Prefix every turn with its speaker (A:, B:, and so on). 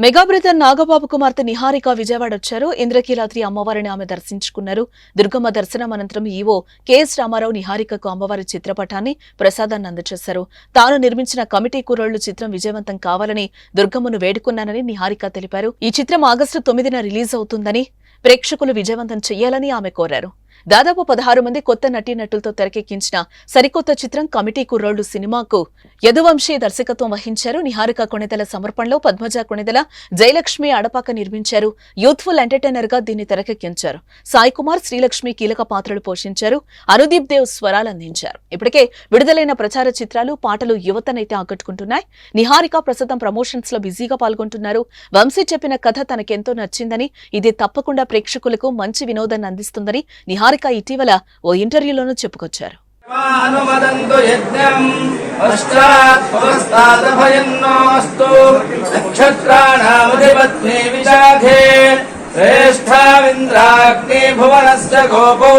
A: Mega brother Nagababu కుమార్తె నిహారిక విజయవాడ వచ్చారు. ఇంద్రకీలాద్రి అమ్మవారిని ఆమె దర్శించుకున్నారు. దుర్గమ్మ దర్శనం అనంతరం ఈవో కెఎస్ రామారావు నిహారికకు అమ్మవారి చిత్రపటాన్ని ప్రసాదాన్ని అందజేశారు. తాను నిర్మించిన కమిటీ కుర్రోళ్ళు చిత్రం విజయవంతం కావాలని దుర్గమ్మను వేడుకున్నానని నిహారిక తెలిపారు. ఈ చిత్రం ఆగస్టు తొమ్మిదిన రిలీజ్ అవుతుందని ప్రేక్షకులు విజయవంతం చేయాలని ఆమె కోరారు. దాదాపు పదహారు మంది కొత్త నటీనటులతో తెరకెక్కించిన సరికొత్త చిత్రం కమిటీ కుర్రోళ్ళు సినిమాకు యదువంశీ దర్శకత్వం వహించారు. నిహారిక కొణిదల సమర్పణలో పద్మజ కొణిదల జయలక్ష్మి అడపాక నిర్మించారు. యూత్ఫుల్ ఎంటర్టైనర్గా దీన్ని తెరకెక్కించారు. సాయి కుమార్ శ్రీలక్ష్మి కీలక పాత్రలు పోషించారు. అనుదీప్ దేవ్ స్వరాలు అందించారు. ఇప్పటికే విడుదలైన ప్రచార చిత్రాలు పాటలు యువతనైతే ఆకట్టుకుంటున్నాయి. నిహారిక ప్రస్తుతం ప్రమోషన్స్లో బిజీగా పాల్గొంటున్నారు. వంశీ చెప్పిన కథ తనకెంతో నచ్చిందని ఇది తప్పకుండా ప్రేక్షకులకు మంచి వినోదాన్ని అందిస్తుందని నిహారిక ఇటీవల ఓ ఇంటర్వ్యూలోనూ చెప్పుకొచ్చారు.
B: అనుమదంతు యజ్ఞం పశ్చాత్ పురస్తాదభయన్నోస్తు శ్రేష్టావింద్రాగ్ని భువనశ్చ గోపౌ